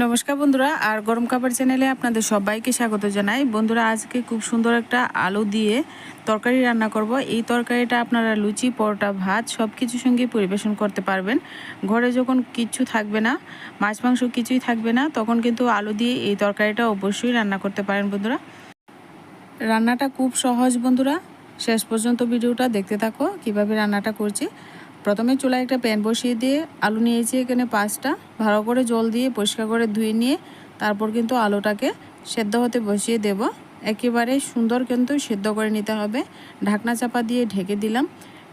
নমস্কার বন্ধুরা, আর গরম কাপড় চ্যানেলে আপনাদের সবাইকে স্বাগত জানাই। বন্ধুরা, আজকে খুব সুন্দর একটা আলু দিয়ে তরকারি রান্না করব। এই তরকারিটা আপনারা লুচি, পরোটা, ভাত সব কিছুর সঙ্গে পরিবেশন করতে পারবেন। ঘরে যখন কিচ্ছু থাকবে না, মাছ, মাংস কিছুই থাকবে না, তখন কিন্তু আলু দিয়ে এই তরকারিটা অবশ্যই রান্না করতে পারেন বন্ধুরা। রান্নাটা খুব সহজ বন্ধুরা। শেষ পর্যন্ত ভিডিওটা দেখতে থাকো, কীভাবে রান্নাটা করছি। প্রথমে চুলায় একটা প্যান বসিয়ে দিয়ে আলু নিয়েছি এখানে পাঁচটা। ভালো করে জল দিয়ে পরিষ্কার করে ধুয়ে নিয়ে তারপর কিন্তু আলুটাকে সেদ্ধ হতে বসিয়ে দেব। একেবারে সুন্দর কিন্তু সেদ্ধ করে নিতে হবে। ঢাকনা চাপা দিয়ে ঢেকে দিলাম।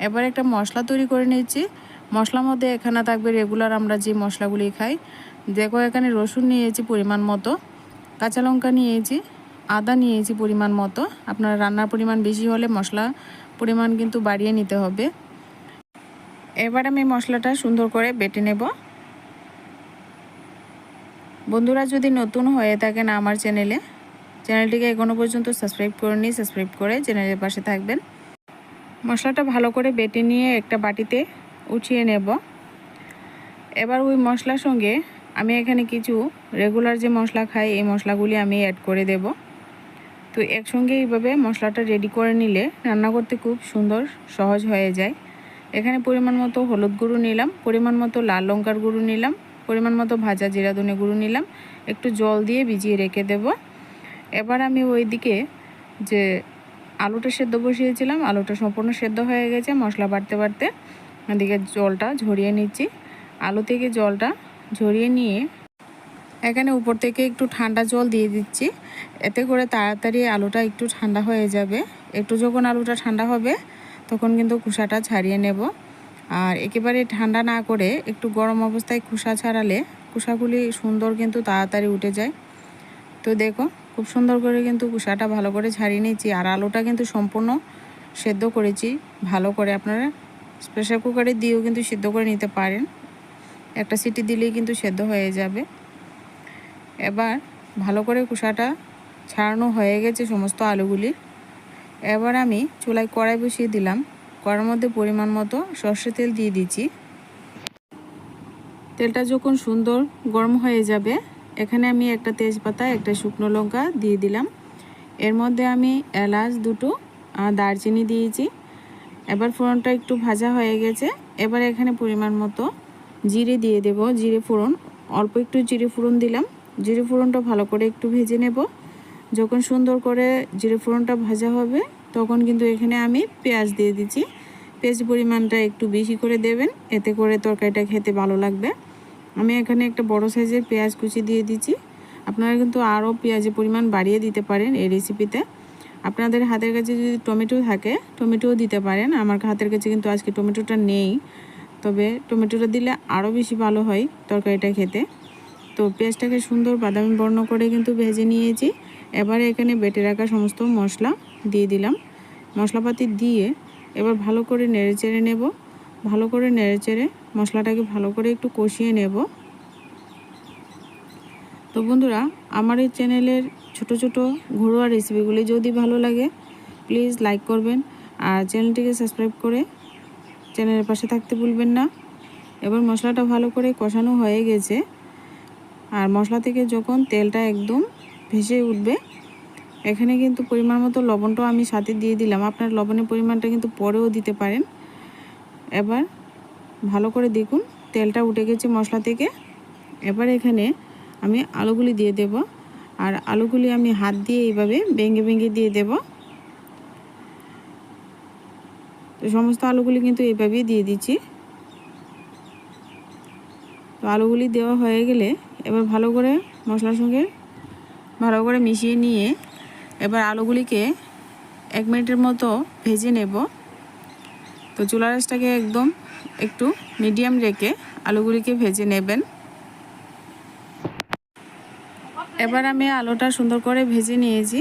এবার একটা মশলা তৈরি করে নিয়েছি। মশলার মধ্যে এখানে থাকবে রেগুলার আমরা যে মশলাগুলি খাই। দেখো এখানে রসুন নিয়েছি পরিমাণ মতো, কাঁচা লঙ্কা নিয়েছি, আদা নিয়েছি পরিমাণ মতো। আপনার রান্নার পরিমাণ বেশি হলে মশলা পরিমাণ কিন্তু বাড়িয়ে নিতে হবে। এবার আমি মশলাটা সুন্দর করে বেটে নেব। বন্ধুরা, যদি নতুন হয়ে থাকেন আমার চ্যানেলে, চ্যানেলটিকে এখনও পর্যন্ত সাবস্ক্রাইব করে নিই সাবস্ক্রাইব করে চ্যানেলের পাশে থাকবেন। মশলাটা ভালো করে বেটে নিয়ে একটা বাটিতে উঠিয়ে নেব। এবার ওই মশলার সঙ্গে আমি এখানে কিছু রেগুলার যে মশলা খাই, এই মশলাগুলি আমি অ্যাড করে দেব। তো একসঙ্গে এইভাবে মশলাটা রেডি করে নিলে রান্না করতে খুব সুন্দর, সহজ হয়ে যায়। এখানে পরিমাণ মতো হলুদ গুঁড়ো নিলাম, পরিমাণ মতো লাল লঙ্কার গুঁড়ো নিলাম, পরিমাণ মতো ভাজা জিরা ধনে গুঁড়ো নিলাম, একটু জল দিয়ে ভিজিয়ে রেখে দেব। এবার আমি ওই দিকে যে আলুটা সেদ্ধ বসিয়েছিলাম, আলুটা সম্পূর্ণ সেদ্ধ হয়ে গেছে, মশলা বাড়তে বাড়তে ওদিকে জলটা ঝরিয়ে নিচ্ছি। আলু থেকে জলটা ঝরিয়ে নিয়ে এখানে উপর থেকে একটু ঠান্ডা জল দিয়ে দিচ্ছি, এতে করে তাড়াতাড়ি আলুটা একটু ঠান্ডা হয়ে যাবে। একটু যখন আলুটা ঠান্ডা হবে তখন কিন্তু খোসাটা ছাড়িয়ে নেব। আর একেবারে ঠান্ডা না করে একটু গরম অবস্থায় খোসা ছাড়ালে খোসাগুলি সুন্দর কিন্তু তাড়াতাড়ি উঠে যায়। তো দেখো, খুব সুন্দর করে কিন্তু খোসাটা ভালো করে ছাড়িয়ে নিয়েছি আর আলুটা কিন্তু সম্পূর্ণ সেদ্ধ করেছি। ভালো করে আপনারা প্রেশার কুকারে দিয়েও কিন্তু সেদ্ধ করে নিতে পারেন। একটা সিটি দিলেই কিন্তু সেদ্ধ হয়ে যাবে। এবার ভালো করে কুসাটা ছাড়ানো হয়ে গেছে সমস্ত আলুগুলি। এবার আমি চুলায় কড়াই বসিয়ে দিলাম। কড়ার মধ্যে পরিমাণ মতো সর্ষে তেল দিয়ে দিচ্ছি। তেলটা যখন সুন্দর গরম হয়ে যাবে, এখানে আমি একটা তেজপাতা, একটা শুকনো লঙ্কা দিয়ে দিলাম। এর মধ্যে আমি এলাচ দুটো দারচিনি দিয়েছি। এবার ফোড়নটা একটু ভাজা হয়ে গেছে। এবার এখানে পরিমাণ মতো জিরে দিয়ে দেব। জিরে ফোড়ন, অল্প একটু জিরে ফোড়ন দিলাম। জিরে ফোড়নটা ভালো করে একটু ভেজে নেব। যখন সুন্দর করে জিরে ফোড়নটা ভাজা হবে, তখন কিন্তু এখানে আমি পেঁয়াজ দিয়ে দিচ্ছি। পেঁয়াজ পরিমাণটা একটু বেশি করে দেবেন, এতে করে তরকারিটা খেতে ভালো লাগবে। আমি এখানে একটা বড় সাইজের পেঁয়াজ কুচি দিয়ে দিচ্ছি। আপনারা কিন্তু আরও পেঁয়াজের পরিমাণ বাড়িয়ে দিতে পারেন এই রেসিপিতে আপনাদের হাতের কাছে যদি টমেটো থাকে, টমেটোও দিতে পারেন। আমার হাতের কাছে কিন্তু আজকে টমেটোটা নেই। তবে টমেটোটা দিলে আরও বেশি ভালো হয় তরকারিটা খেতে। তো পেঁয়াজটাকে সুন্দর বাদামি বর্ণ করে কিন্তু ভেজে নিয়েছি। এবারে এখানে বেটে রাখা সমস্ত মশলা দিয়ে দিলাম। মশলাপাতি দিয়ে এবার ভালো করে নেড়ে চেড়ে নেব। ভালো করে নেড়ে চেড়ে মশলাটাকে ভালো করে একটু কষিয়ে নেব। তো বন্ধুরা, আমার এই চ্যানেলের ছোট ছোট ঘরোয়া রেসিপিগুলি যদি ভালো লাগে, প্লিজ লাইক করবেন আর চ্যানেলটিকে সাবস্ক্রাইব করে চ্যানেলের পাশে থাকতে ভুলবেন না। এবার মশলাটা ভালো করে কষানো হয়ে গেছে। আর মশলা থেকে যখন তেলটা একদম ভেসে উঠবে। এখানে কিন্তু পরিমাণ মতো লবণটাও আমি সাথে দিয়ে দিলাম। আপনার লবণের পরিমাণটা কিন্তু পরেও দিতে পারেন। এবার ভালো করে দেখুন, তেলটা উঠে গেছে মশলা থেকে। এবার এখানে আমি আলুগুলি দিয়ে দেব। আর আলুগুলি আমি হাত দিয়ে এইভাবে ভেঙে ভেঙে দিয়ে দেব। তো সমস্ত আলুগুলি কিন্তু এইভাবেই দিয়ে দিচ্ছি। তো আলুগুলি দেওয়া হয়ে গেলে এবার ভালো করে মশলার সঙ্গে ভালো করে মিশিয়ে নিয়ে এবার আলুগুলিকে এক মিনিটের মতো ভেজে নেব। তো চুলা রাসটাকে একদম একটু মিডিয়াম রেখে আলুগুলিকে ভেজে নেবেন। এবার আমি আলুটা সুন্দর করে ভেজে নিয়েছি।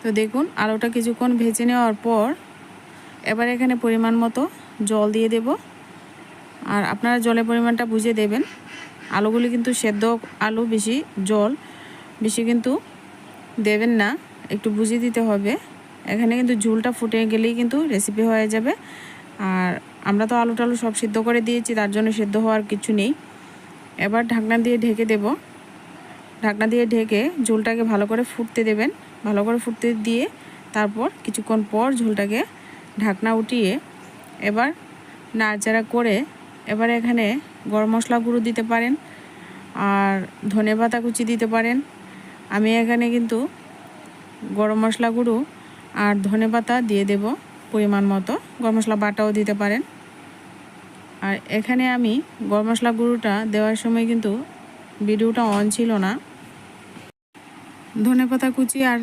তো দেখুন, আলুটা কিছুক্ষণ ভেজে নেওয়ার পর এবার এখানে পরিমাণ মতো জল দিয়ে দেব। আর আপনারা জলের পরিমাণটা বুঝে দেবেন। আলুগুলি কিন্তু সেদ্ধ আলু, বেশি জল বেশি কিন্তু দেবেন না, একটু বুঝিয়ে দিতে হবে। এখানে কিন্তু ঝুলটা ফুটে গেলেই কিন্তু রেসিপি হয়ে যাবে। আর আমরা তো আলু টালু সব সিদ্ধ করে দিয়েছি, তার জন্য সেদ্ধ হওয়ার কিছু নেই। এবার ঢাকনা দিয়ে ঢেকে দেব। ঢাকনা দিয়ে ঢেকে ঝোলটাকে ভালো করে ফুটতে দেবেন। ভালো করে ফুটতে দিয়ে তারপর কিছুক্ষণ পর ঝোলটাকে ঢাকনা উঠিয়ে এবার নাড়চাড়া করে এবার এখানে গরম মশলা গুঁড়ো দিতে পারেন, আর ধনে পাতা কুচি দিতে পারেন। আমি এখানে কিন্তু গরম মশলা গুঁড়ো আর ধনে পাতা দিয়ে দেব পরিমাণ মতো। গরম মশলা বাটাও দিতে পারেন। আর এখানে আমি গরম মশলা গুঁড়োটা দেওয়ার সময় কিন্তু ভিডিওটা অন ছিল না। ধনে পাতা কুচি আর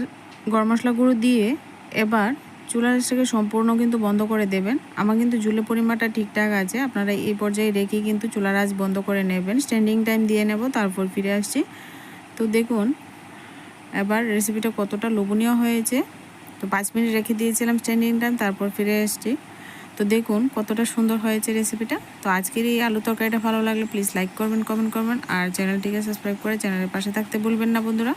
গরম মশলা গুঁড়ো দিয়ে এবার চুলার থেকে সম্পূর্ণ কিন্তু বন্ধ করে দেবেন। আমার কিন্তু জুলের পরিমাণটা ঠিকঠাক আছে। আপনারা এই পর্যায়ে রেখে কিন্তু চুলার আঁচ বন্ধ করে নেবেন। স্ট্যান্ডিং টাইম দিয়ে নেব, তারপর ফিরে আসছি। তো দেখুন এবার রেসিপিটা কতটা লোভনীয় হয়েছে। তো পাঁচ মিনিট রেখে দিয়েছিলাম স্ট্যান্ডিং টাইম তারপর ফিরে এসছি। তো দেখুন কতটা সুন্দর হয়েছে রেসিপিটা তো আজকের এই আলু তরকারিটা ভালো লাগলে প্লিজ লাইক করবেন কমেন্ট করবেন, আর চ্যানেলটিকে সাবস্ক্রাইব করে চ্যানেলের পাশে থাকতে ভুলবেন না বন্ধুরা।